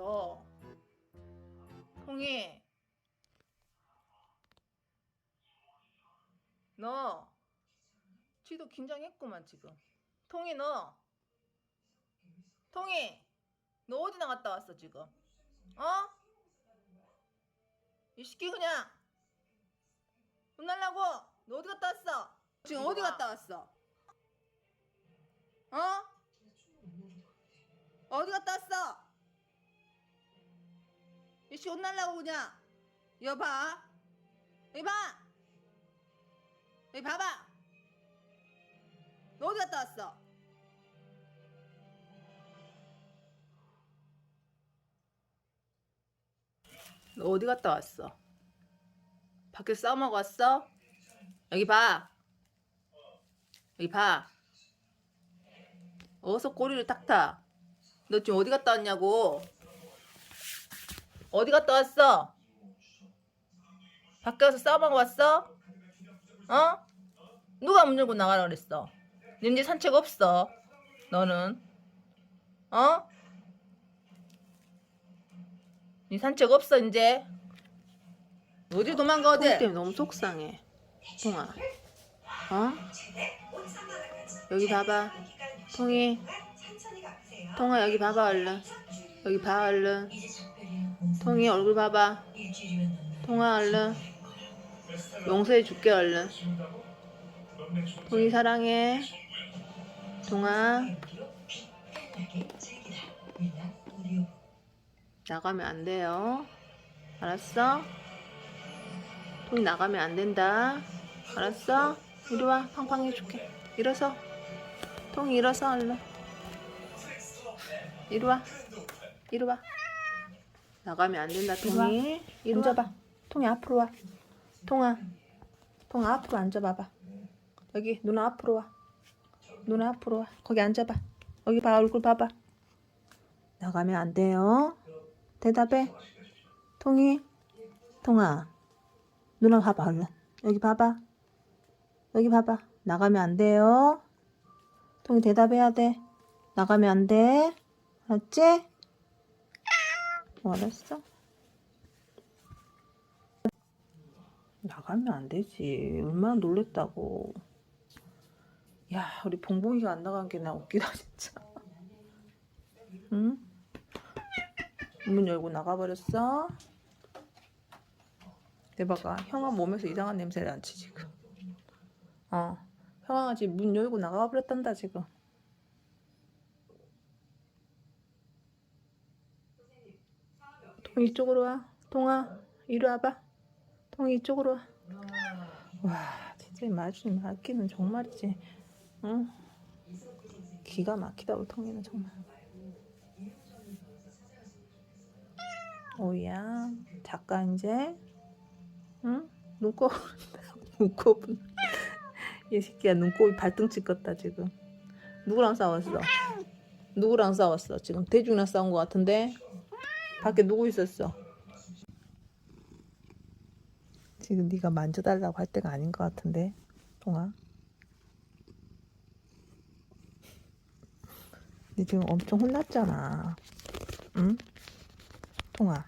너 통이 너. 지도 긴장했구만 지금. 통이 너. 통이 너 어디 나갔다 왔어 지금? 어? 이 새끼 그냥. 혼날라고. 너 어디 갔다 왔어? 지금 어디 갔다 왔어? 어? 어디 갔다 왔어? 이씨 혼날라고 그냥. 여봐. 여기 봐. 여기 봐봐. 너 어디 갔다 왔어? 너 어디 갔다 왔어? 밖에 싸움하고 왔어? 여기 봐. 여기 봐. 어서 꼬리를 탁탁 너 지금 어디 갔다 왔냐고 어디 갔다 왔어? 밖에 가서 싸움하고 왔어? 어? 누가 문 열고 나가라 그랬어? 님들 산책 없어 너는 어? 니 산책 없어 이제 어디 도망가 어디? 때문에 너무 속상해 통아 어? 여기 봐봐 통이 통아 여기 봐봐 얼른 여기 봐 얼른 통이 얼굴 봐봐. 통아 얼른. 용서해 줄게 얼른. 통이 사랑해. 통아. 나가면 안 돼요. 알았어? 통이 나가면 안 된다. 알았어? 이리 와. 팡팡 해줄게. 일어서. 통이 일어서 얼른. 이리 와. 이리 와 나가면 안 된다 통이. 이리 앉아봐. 통이 앞으로 와. 통아. 통아 앞으로 앉아봐봐. 여기 누나 앞으로 와. 누나 앞으로 와. 거기 앉아봐. 여기 봐 얼굴 봐봐. 나가면 안 돼요. 대답해. 통이. 통아. 누나 봐봐 얼른. 여기 봐봐. 여기 봐봐. 나가면 안 돼요. 통이 대답해야 돼. 나가면 안돼. 알았지? 어, 알았어? 나가면 안 되지. 얼마나 놀랬다고. 야 우리 봉봉이가 안 나간 게 나 웃기다 진짜. 응? 문 열고 나가버렸어? 대박아 형아 몸에서 이상한 냄새 나지 지금. 어. 형아가 지금 문 열고 나가버렸단다 지금 통 이쪽으로 와 통아 이리 와봐 통이 이쪽으로 와. 와, 진짜 마주님 막히는 정말이지. 응? 기가 막히다 우리 통이는 정말. 오야, 작가 이제, 응? 눈곱, 눈곱. 이 새끼야 눈곱이 발등 찍었다 지금. 누구랑 싸웠어? 누구랑 싸웠어? 지금 대중이랑 싸운 것 같은데 밖에 누구 있었어? 지금 네가 만져달라고 할 때가 아닌 것 같은데 통아 네 지금 엄청 혼났잖아 응? 통아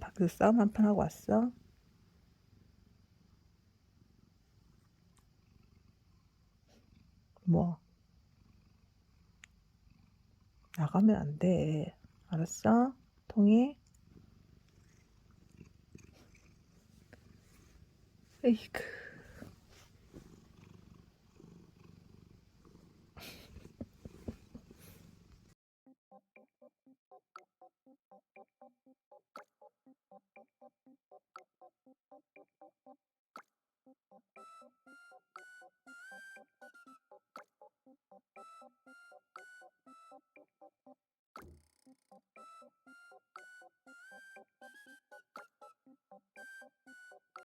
밖에서 싸움 한 판 하고 왔어? 나가면 안 돼. 알았어? 통이? 에이크.